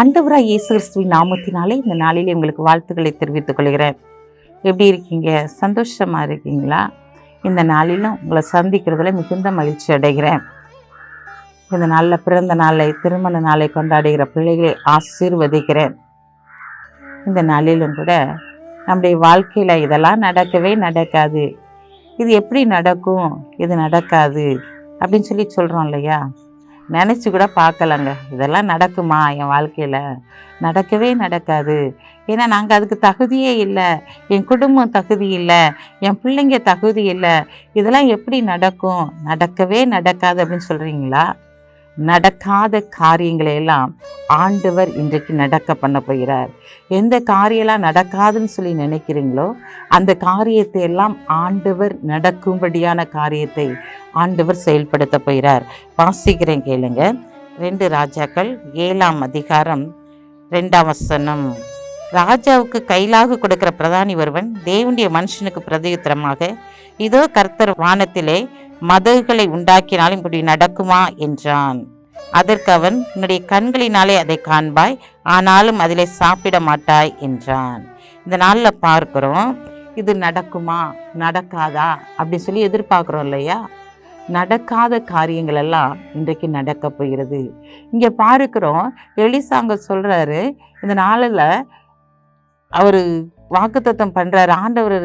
ஆண்டவராய் இயேசு கிறிஸ்துவின் நாமத்தினாலே இந்த நாளிலே உங்களுக்கு வாழ்த்துக்களை தெரிவித்துக் கொள்கிறேன். எப்படி இருக்கீங்க? சந்தோஷமாக இருக்கீங்களா? இந்த நாளிலும் உங்களை சந்திக்கிறதுல மிகுந்த மகிழ்ச்சி அடைகிறேன். இந்த நாளில் பிறந்த நாளை திருமண நாளை கொண்டாடுகிற பிள்ளைகளை ஆசீர்வதிக்கிறேன். இந்த நாளிலும் கூட நம்முடைய வாழ்க்கையில் இதெல்லாம் நடக்கவே நடக்காது. இது எப்படி நடக்கும்? இது நடக்காது. அப்படின்னு சொல்லி சொல்கிறோம் இல்லையா? நினச்சி கூட பார்க்கலங்க. இதெல்லாம் நடக்குமா என் வாழ்க்கையில்? நடக்கவே நடக்காது. ஏன்னா நாங்கள் அதுக்கு தகுதியே இல்லை. என் குடும்பம் தகுதி இல்லை. என் பிள்ளைங்க தகுதி இல்லை. இதெல்லாம் எப்படி நடக்கும்? நடக்கவே நடக்காது அப்படின்னு சொல்கிறீங்களா நடக்காத காரியங்களை எல்லாம் ஆண்டவர் இன்றைக்கு நடக்க பண்ண போகிறார். எந்த காரியெல்லாம் நடக்காதுன்னு சொல்லி நினைக்கிறீங்களோ அந்த காரியத்தை எல்லாம் ஆண்டவர் நடக்கும்படியான காரியத்தை ஆண்டவர் செயல்படுத்த போகிறார். வாசிக்கிறேன் கேளுங்க. ரெண்டு ராஜாக்கள் ஏழாம் அதிகாரம் ரெண்டாம் வசனம். ராஜாவுக்கு கைலாக கொடுக்கிற பிரதானி ஒருவன் தேவனுடைய மனுஷனுக்கு பிரதியுத்தரமாக இதோ கர்த்தர் வானத்திலே மதகுகளை உண்டாக்கினாலும் இப்படி நடக்குமா? என்றான். அதற்கு அவன் உன்னுடைய கண்களினாலே அதை காண்பாய் ஆனாலும் அதிலே சாப்பிட மாட்டாய் என்றான். இந்த நாளில் பார்க்குறோம் இது நடக்குமா? நடக்காதா? அப்படி சொல்லி எதிர்பார்க்குறோம் இல்லையா? நடக்காத காரியங்கள் எல்லாம் இன்றைக்கு நடக்க போகிறது. இங்கே பார்க்கிறோம் எலிசாங்க சொல்கிறாரு இந்த நாளில் அவர் வாக்குத்தத்தம் பண்ணுறாரு ஆண்டவர்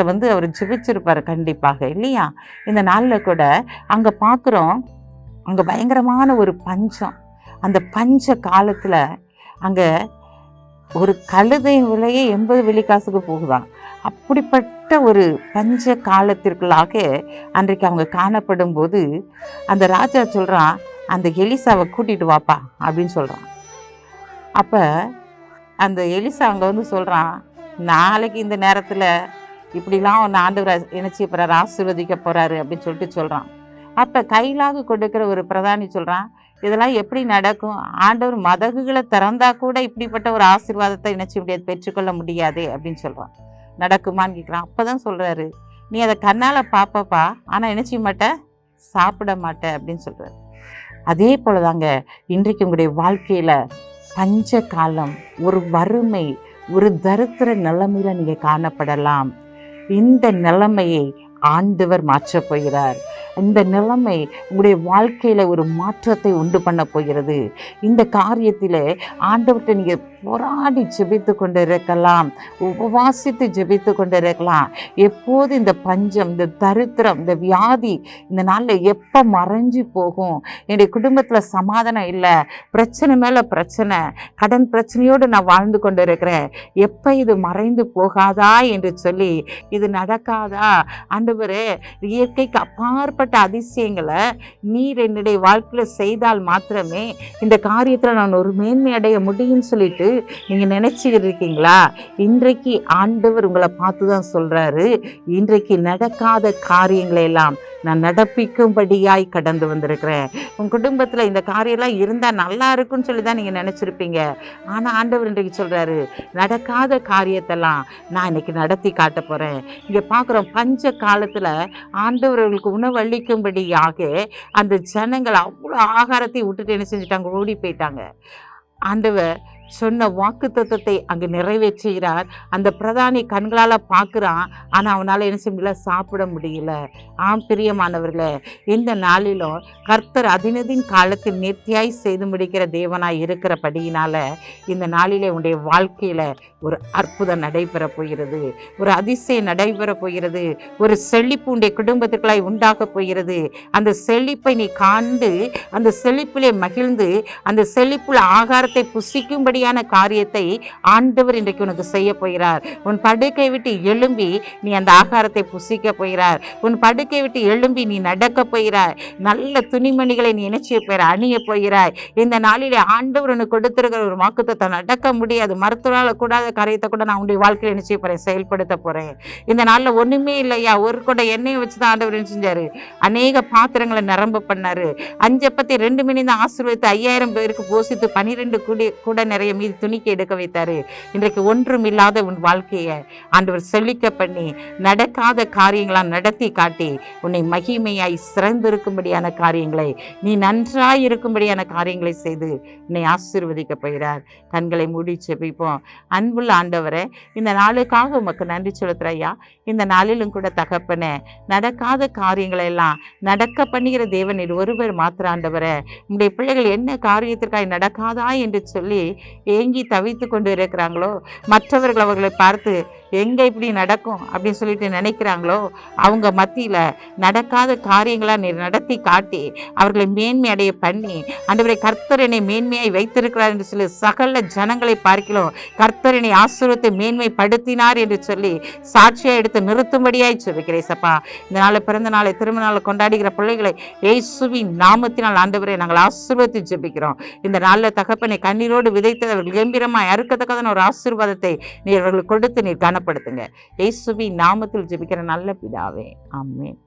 ஆண்டவர்கிட்ட வந்து அவர் ஜெபிச்சிருப்பார் கண்டிப்பாக இல்லையா? இந்த நாளில் கூட அங்கே பார்க்குறோம் அங்கே பயங்கரமான ஒரு பஞ்சம். அந்த பஞ்ச காலத்தில் அங்கே ஒரு கழுதையின் விலையே எண்பது வெள்ளிக்காசுக்கு போகுதான். அப்படிப்பட்ட ஒரு பஞ்ச காலத்திற்குள்ளாக அன்றைக்கு அவங்க காணப்படும் போது அந்த ராஜா சொல்கிறான் அந்த எலிசாவை கூட்டிட்டு வாப்பா அப்படின்னு சொல்கிறான் அப்போ அந்த எலிசா அங்கே வந்து சொல்கிறான் நாளைக்கு இந்த நேரத்தில் இப்படிலாம் ஒன்று ஆண்டவர் இணைச்சி போகிறார் ஆசீர்வதிக்க போகிறாரு அப்படின்னு சொல்லிட்டு சொல்கிறான் அப்போ கையிலாக கொடுக்குற ஒரு பிரதானி சொல்கிறான் இதெல்லாம் எப்படி நடக்கும்? ஆண்டவர் மதகுகளை திறந்தா கூட இப்படிப்பட்ட ஒரு ஆசீர்வாதத்தை இணைச்சி முடியாது பெற்றுக்கொள்ள முடியாதே அப்படின்னு சொல்கிறான் நடக்குமான்னு கேட்குறான் அப்போ தான் சொல்கிறாரு நீ அதை கண்ணால் பார்ப்பப்பா ஆனால் நினச்சி மாட்ட சாப்பிட மாட்ட அப்படின்னு சொல்கிறாரு அதே போல தாங்க இன்றைக்கு உங்களுடைய வாழ்க்கையில் பஞ்ச காலம் ஒரு வறுமை ஒரு தரித்திர நிலைமையில் நீங்கள் காணப்படலாம். இந்த நிலைமையை ஆண்டவர் மாற்றப் போகிறார். இந்த நிலைமை உங்களுடைய வாழ்க்கையில் ஒரு மாற்றத்தை உண்டு பண்ண போகிறது. இந்த காரியத்தில் ஆண்டவர்கிட்ட நீங்கள் போராடி ஜெபித்து கொண்டு இருக்கலாம் உபவாசித்து ஜெபித்து கொண்டு இருக்கலாம் எப்போது இந்த பஞ்சம் இந்த தரித்திரம் இந்த வியாதி இந்த நாளில் எப்போ மறைஞ்சு போகும்? என்னுடைய குடும்பத்தில் சமாதானம் இல்லை. பிரச்சனை மேலே பிரச்சனை. கடன் பிரச்சனையோடு நான் வாழ்ந்து கொண்டு இருக்கிறேன் எப்போ இது மறைந்து போகாதா என்று சொல்லி இது நடக்காதா? ஆண்டவரே இயற்கைக்கு அப்பாற்பட்ட அதிசயங்களை நீர் என்னுடைய வாழ்க்கையில் செய்தால் மாத்திரமே இந்த காரியத்தில் நான் ஒரு மேன்மை அடைய முடியும்னு சொல்லிட்டு நீங்கள் நினச்சிக்கிட்டு இருக்கீங்களா? இன்றைக்கு ஆண்டவர் உங்களை பார்த்து தான் சொல்கிறாரு இன்றைக்கு நடக்காத காரியங்களை எல்லாம் நான் நடப்பிக்கும்படியாய் கடந்து வந்திருக்கிறேன். உன் குடும்பத்தில் இந்த காரியம்லாம் இருந்தால் நல்லா இருக்குன்னு சொல்லி தான் நீங்கள் நினச்சிருப்பீங்க. ஆனால் ஆண்டவர் இன்றைக்கு சொல்கிறாரு நடக்காத காரியத்தெல்லாம் நான் இன்னைக்கு நடத்தி காட்ட போகிறேன் இங்கே பார்க்குறோம் பஞ்ச காலத்தில் ஆண்டவர்களுக்கு உணவளிக்கும்படியாக அந்த ஜனங்கள் அவ்வளோ ஆகாரத்தை விட்டுட்டு என்ன செஞ்சுட்டாங்க? ஓடி போயிட்டாங்க. ஆண்டவர் சொன்ன வாக்கு தத்துவத்தை அங்கு நிறைவேற்றுகிறார். அந்த பிரதானி கண்களால் பார்க்குறான். ஆனால் அவனால் என்ன செய்ய முடியல? சாப்பிட முடியல. ஆம் பிரியமானவர்களே இந்த நாளிலும் கர்த்தர் அதினதின் காலத்தில் நேர்த்தியாய் செய்து முடிக்கிற தேவனாய் இருக்கிறபடியினால இந்த நாளிலே உன்னுடைய வாழ்க்கையில் ஒரு அற்புதம் நடைபெற போகிறது. ஒரு அதிசயம் நடைபெற போகிறது. ஒரு செழிப்பு உன்னுடைய குடும்பத்துக்குள்ளாய் உண்டாக போகிறது. அந்த செழிப்பை நீ காண்டு அந்த செழிப்பிலே மகிழ்ந்து அந்த செழிப்புள்ள ஆகாரத்தை புசிக்கும்படியான காரியத்தை ஆண்டவர் இன்றைக்கு உனக்கு செய்ய போகிறார். உன் படுக்கை விட்டு எழும்பி நீ அந்த ஆகாரத்தை புசிக்க போகிறார். உன் படுக்கை விட்டு எழும்பி நீ நடக்க போகிறாய். நல்ல துணிமணிகளை நீ இணைச்சிய போயிற அணிய போகிறாய். இந்த நாளிலே ஆண்டவர் உனக்கு கொடுத்திருக்கிற ஒரு வாக்குத்தத்தை நடக்க முடியாது. மருத்துவரால் கூடாத காரியத்தை கூட நான் உன்னுடைய வாழ்க்கையில் நினைச்சு போகிறேன் செயல்படுத்த போகிறேன் இந்த நாளில் ஒன்றுமே இல்லையா? ஒரு கூட எண்ணெயை வச்சு தான் ஆண்டவர் என்ன அநேக பாத்திரங்களை நிரம்ப பண்ணாரு. அஞ்சப்பத்தி ரெண்டு மணி தான் ஆசீர்வதித்து ஐயாயிரம் பேருக்கு போசித்து பனிரெண்டு கூடி கூட நிறைய என் மீது துணிக்க எடுக்க வைத்தாரு. இன்றைக்கு ஒன்றும் இல்லாத உன் வாழ்க்கையை ஆண்டவர் செழிக்க பண்ணி நடக்காத காரியங்களாம் நடத்தி காட்டி உன்னை மகிமையாய் சிறந்திருக்கும்படியான காரியங்களை நீ நன்றாய் இருக்கும்படியான காரியங்களை செய்து உன்னை ஆசீர்வதிக்க போகிறார். கண்களை மூடி செபிப்போம் அன்புள்ள ஆண்டவரை இந்த நாளுக்காக உமக்கு நன்றி செலுத்துற ஐயா இந்த நாளிலும் கூட தகப்பனே நடக்காத காரியங்களை எல்லாம் நடக்க பண்ணுகிற தேவன் இது ஒருவர் மாத்திர உங்களுடைய பிள்ளைகள் என்ன காரியத்திற்காய் நடக்காதா என்று சொல்லி ஏங்கி தவித்து கொண்டு இருக்கிறாங்களோ? மற்றவர்கள் அவர்களை பார்த்து எங்கே இப்படி நடக்கும் அப்படின்னு சொல்லிட்டு நினைக்கிறாங்களோ அவங்க மத்தியில் நடக்காத காரியங்களாக நீர் நடத்தி காட்டி அவர்களை மேன்மை அடைய பண்ணி ஆண்டவரை கர்த்தரனை மேன்மையாய் வைத்திருக்கிறார் என்று சொல்லி சகல ஜனங்களை பார்க்கிறோம். கர்த்தரனை ஆசிரியத்தை மேன்மைப்படுத்தினார் என்று சொல்லி சாட்சியாக எடுத்து நிறுத்தும்படியாய் சொல்லுகிறேன் சப்பா. இந்த நாளை பிறந்த நாளை திருமண நாளை கொண்டாடுகிற பிள்ளைகளை இயேசுவின் நாமத்தினால் ஆண்டவரை நாங்கள் ஆசீர்வத்தை ஜெபிக்கிறோம். இந்த நாளில் தகப்பனை கண்ணீரோடு விதைத்து அவர்கள் கம்பீரமாக அறுக்கத்தக்கதான ஒரு ஆசீர்வாதத்தை நீ அவர்களுக்கு கொடுத்து நீர் கனப்படுத்துங்க. இயேசுவின் நாமத்தில் ஜெபிக்கிற நல்ல பிதாவே. ஆமென்.